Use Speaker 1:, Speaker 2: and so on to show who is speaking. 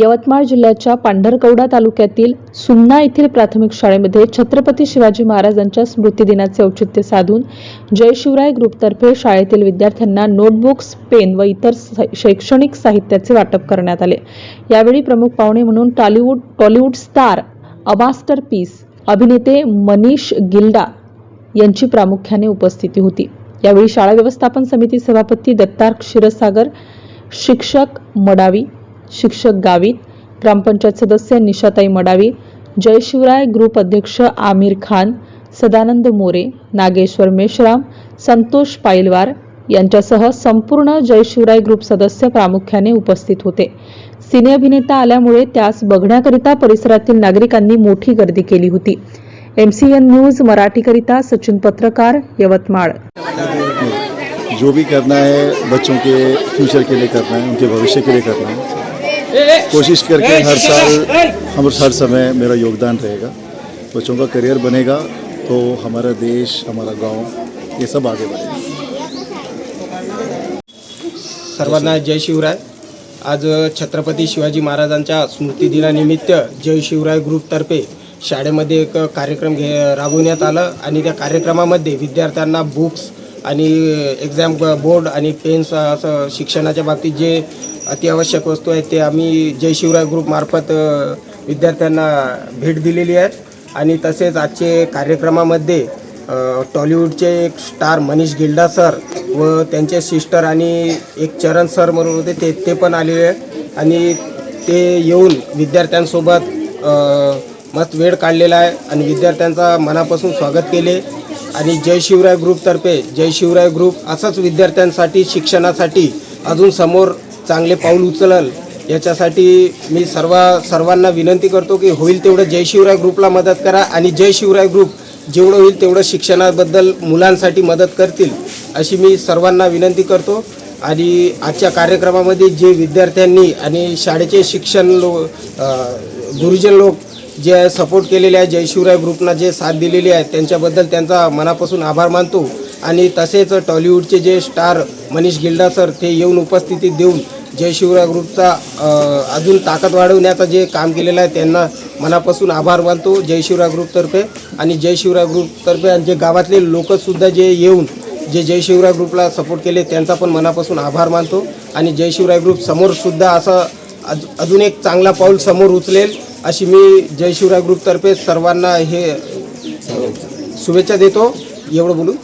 Speaker 1: यवतमाळ जिल्ह्याच्या पांढरकवडा तालुक्यातील सुन्ना येथील प्राथमिक शाळेमध्ये छत्रपती शिवाजी महाराजांच्या स्मृतिदिनाचे औचित्य साधून जय शिवराय ग्रुपतर्फे शाळेतील विद्यार्थ्यांना नोटबुक्स पेन व इतर शैक्षणिक साहित्याचे वाटप करण्यात आले. यावेळी प्रमुख पाहुणे म्हणून टॉलिवूड टॉलिवूड स्टार अबास्टर पीस अभिनेते मनीष गिल्डा यांची प्रामुख्याने उपस्थिती होती. यावेळी शाळा व्यवस्थापन समिती सभापती दत्तार क्षीरसागर शिक्षक मडावी शिक्षक गावित. ग्रामपंचायत सदस्य निशाताई मडावी जय शिवराय ग्रुप अध्यक्ष आमिर खान सदानंद मोरे नागेश्वर मेश्राम संतोष पायलवार यांच्यासह संपूर्ण जय शिवराय ग्रुप सदस्य प्रामुख्याने उपस्थित होते. सिने अभिनेता आल्यामुळे त्यास बघण्याकरिता परिसरातील नागरिकांनी मोठी गर्दी केली होती. एमसीएन न्यूज मराठीकरिता सचिन पत्रकार यवतमाळ.
Speaker 2: जो भी करना है बच्चों के फ्यूचर के लिए करना है उनके भविष्य के लिए करना है। कोशिश करके हर साल हम हर समय मेरा योगदान रहेगा। बच्चों का करियर बनेगा तो हमारा देश हमारा गांव ये सब आगे बढ़ेगा।
Speaker 3: सर्वांना जय शिवराय। आज छत्रपती शिवाजी महाराजांच्या स्मृतिदिनानिमित्त जय शिवराय ग्रुपतर्फे शाळेमध्ये एक कार्यक्रम घे राबवण्यात आलं आणि त्या कार्यक्रमामध्ये विद्यार्थ्यांना बुक्स आणि एक्झाम बोर्ड आणि पेन्स असं शिक्षणाच्या बाबतीत जे अतिआवश्यक वस्तू आहेत ते आम्ही जय शिवराय ग्रुपमार्फत विद्यार्थ्यांना भेट दिलेली आहे. आणि तसेच आजचे कार्यक्रमामध्ये टॉलिवूडचे एक स्टार मनीष गिल्डा सर व त्यांचे सिस्टर आणि एक चरण सर म्हणून होते ते ते पण आलेले आहेत. आणि ते येऊन विद्यार्थ्यांसोबत मस्त वेळ काढलेला आहे. आणि विद्यार्थ्यांचा मनापासून स्वागत केले. आणि जय शिवराय ग्रुपतर्फे जय शिवराय ग्रुप असंच विद्यार्थ्यांसाठी शिक्षणासाठी अजून समोर चांगले पाऊल उचलल. याच्यासाठी मी सर्व सर्वांना विनंती करतो की होईल तेवढं जय शिवराय ग्रुपला मदत करा आणि जय शिवराय ग्रुप जेवढं होईल तेवढं शिक्षणाबद्दल मुलांसाठी मदत करतील अशी मी सर्वांना विनंती करतो. आणि आजच्या कार्यक्रमामध्ये जे विद्यार्थ्यांनी आणि शाळेचे शिक्षण लो गुरुजन लोक जे सपोर्ट केलेले आहे जय शिवराय ग्रुपना जे साथ दिलेली आहे त्यांच्याबद्दल त्यांचा मनापासून आभार मानतो. आणि तसेच टॉलिवूडचे जे स्टार मनीष गिल्डा सर ते येऊन उपस्थिती देऊन जय शिवराय ग्रुपचा अजून ताकद वाढवण्याचं जे काम केलेलं आहे त्यांना मनापासून आभार मानतो जय शिवराय ग्रुपतर्फे आणि जय शिवराय ग्रुपतर्फे आणि जे गावातले लोकसुद्धा जे येऊन जे जय शिवराय ग्रुपला सपोर्ट केले त्यांचा पण मनापासून आभार मानतो. आणि जय शिवराय ग्रुप समोरसुद्धा असं अज अजून एक चांगला पाऊल समोर उचलेल. अशी मी जय शिवराय ग्रुपतर्फे सर्वांना हे शुभेच्छा देतो. एवढं बोलून.